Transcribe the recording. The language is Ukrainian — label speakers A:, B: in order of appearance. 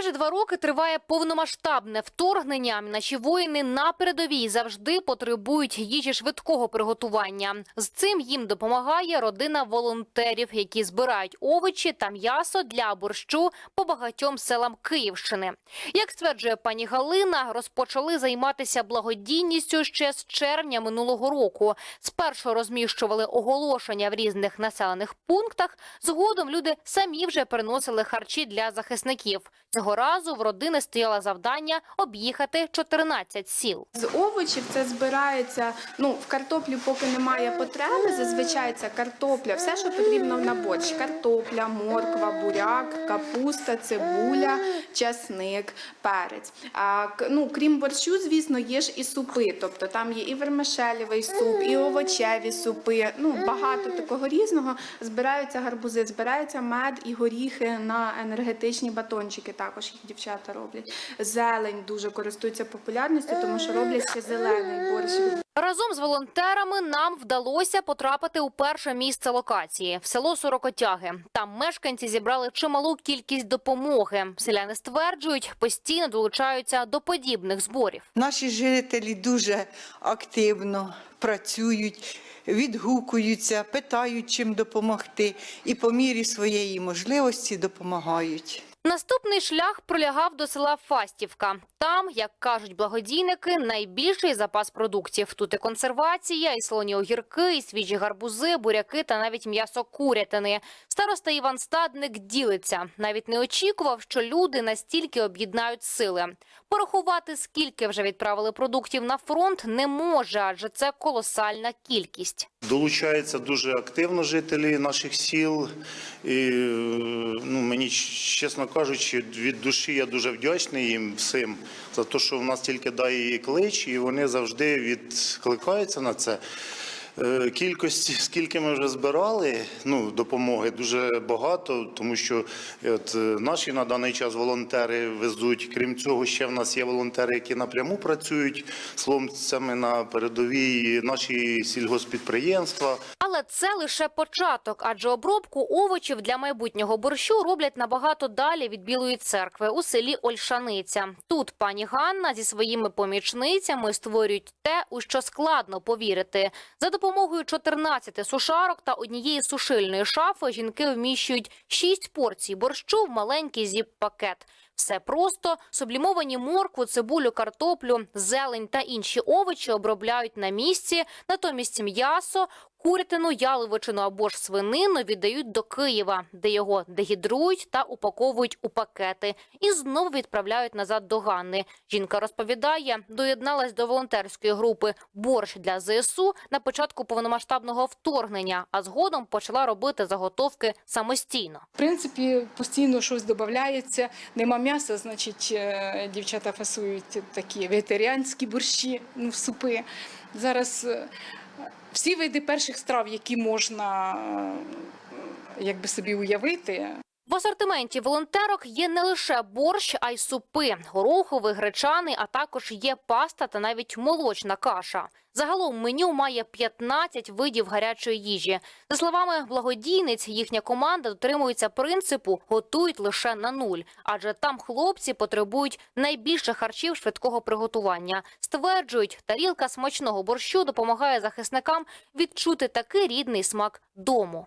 A: Майже два роки триває повномасштабне вторгнення. Наші воїни на передовій завжди потребують їжі швидкого приготування. З цим їм допомагає родина волонтерів, які збирають овочі та м'ясо для борщу по багатьом селам Київщини. Як стверджує пані Галина, розпочали займатися благодійністю ще з червня минулого року. Спершу розміщували оголошення в різних населених пунктах. Згодом люди самі вже приносили харчі для захисників. Цього разу в родини стояло завдання об'їхати 14 сіл.
B: З овочів це збирається. Ну в картоплі поки немає потреби. Зазвичай це картопля, все, що потрібно на борщ. Картопля, морква, буряк, капуста, цибуля, часник, перець. А ну крім борщу, звісно, є ж і супи. Тобто там є і вермишелєвий суп, і овочеві супи. Ну багато такого різного. Збираються гарбузи, збирається мед і горіхи на енергетичні батончики. Також їх дівчата роблять. Зелень дуже користується популярністю, тому що роблять ще зелений борщ.
A: Разом з волонтерами нам вдалося потрапити у перше місце локації в село Сорокотяги. Там мешканці зібрали чималу кількість допомоги. Селяни стверджують, постійно долучаються до подібних зборів.
C: Наші жителі дуже активно працюють, відгукуються, питають, чим допомогти, і по мірі своєї можливості допомагають.
A: Наступний шлях пролягав до села Фастівка. Там, як кажуть благодійники, найбільший запас продуктів. Тут і консервація, і солоні огірки, і свіжі гарбузи, буряки та навіть м'ясо курятини. Староста Іван Стадник ділиться. Навіть не очікував, що люди настільки об'єднають сили. Порахувати, скільки вже відправили продуктів на фронт, не може, адже це колосальна кількість.
D: Долучаються дуже активно жителі наших сіл. І, е, ну, чесно кажучи, від душі я дуже вдячний їм всім за те, що в нас тільки дає клич, і вони завжди відкликаються на це. Е, Кількості, скільки ми вже збирали, ну, допомоги дуже багато, тому що от, е, наші на даний час волонтери везуть. Крім цього, ще в нас є волонтери, які напряму працюють хлопцями на передовій, наші сільгоспідприємства.
A: Але це лише початок, адже обробку овочів для майбутнього борщу роблять набагато далі від Білої церкви у селі Ольшаниця. Тут пані Ганна зі своїми помічницями створюють те, у що складно повірити. За допомогою 14 сушарок та однієї сушильної шафи жінки вміщують 6 порцій борщу в маленький зіп-пакет. Все просто сублімовані моркву, цибулю, картоплю, зелень та інші овочі обробляють на місці. Натомість м'ясо, курятину, яловичину або ж свинину віддають до Києва, де його дегідрують та упаковують у пакети і знову відправляють назад до Ганни. Жінка розповідає, доєдналась до волонтерської групи борщ для ЗСУ на початку повномасштабного вторгнення, а згодом почала робити заготовки самостійно.
E: В принципі, постійно щось додається. Нема м'яса, значить, е, дівчата фасують такі вегетаріанські борщі, ну, супи. Зараз е, всі види перших страв, які можна е, якби собі уявити,
A: В асортименті волонтерок є не лише борщ, а й супи, гороховий, гречаний, а також є паста та навіть молочна каша. Загалом меню має 15 видів гарячої їжі. За словами благодійниць, їхня команда дотримується принципу готують лише на нуль, адже там хлопці потребують найбільше харчів швидкого приготування. Стверджують, тарілка смачного борщу допомагає захисникам відчути такий рідний смак дому.